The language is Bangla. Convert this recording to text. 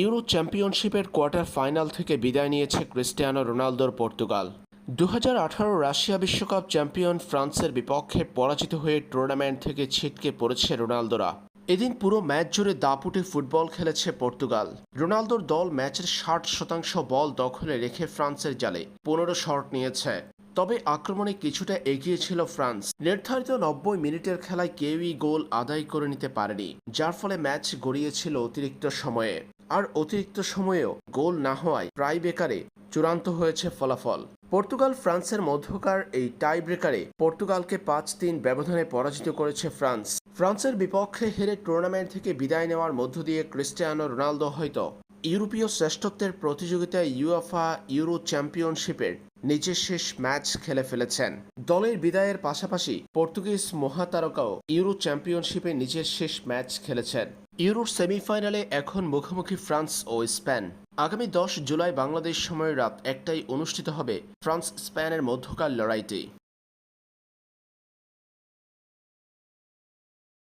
ইউরো চ্যাম্পিয়নশিপের কোয়ার্টার ফাইনাল থেকে বিদায় নিয়েছে ক্রিস্টিয়ানো রোনালদোর পর্তুগাল। দু হাজার আঠারো রাশিয়া বিশ্বকাপ চ্যাম্পিয়ন ফ্রান্সের বিপক্ষে পরাজিত হয়ে টুর্নামেন্ট থেকে ছিটকে পড়েছে রোনালদোরা। এদিন পুরো ম্যাচ জুড়ে দাপুটে ফুটবল খেলেছে পর্তুগাল। রোনালদোর দল ম্যাচের ষাট শতাংশ বল দখলে রেখে ফ্রান্সের জালে পনেরো শট নিয়েছে। তবে আক্রমণে কিছুটা এগিয়ে ছিল ফ্রান্স। নির্ধারিত নব্বই মিনিটের খেলায় কেউই গোল আদায় করে নিতে পারেনি, যার ফলে ম্যাচ গড়িয়েছিল অতিরিক্ত সময়ে। আর অতিরিক্ত সময়েও গোল না হওয়ায় প্রায় বেকারে চূড়ান্ত হয়েছে ফলাফল। পর্তুগাল ফ্রান্সের মধ্যকার এই টাই ব্রেকারে পর্তুগালকে পাঁচ তিন ব্যবধানে পরাজিত করেছে ফ্রান্স। ফ্রান্সের বিপক্ষে হেরে টুর্নামেন্ট থেকে বিদায় নেওয়ার মধ্য দিয়ে ক্রিস্টিয়ানো রোনালদো হয়তো ইউরোপীয় শ্রেষ্ঠত্বের প্রতিযোগিতায় ইউএফা ইউরো চ্যাম্পিয়নশিপের নিজের শেষ ম্যাচ খেলে ফেলেছেন। দলের বিদায়ের পাশাপাশি পর্তুগিজ মহাতারকাও ইউরো চ্যাম্পিয়নশিপে নিজের শেষ ম্যাচ খেলেছেন। ইউরোর সেমিফাইনালে এখন মুখোমুখি ফ্রান্স ও স্পেন। আগামী দশ জুলাই বাংলাদেশ সময় রাত একটাই অনুষ্ঠিত হবে ফ্রান্স স্পেনের মধ্যকার লড়াইটি।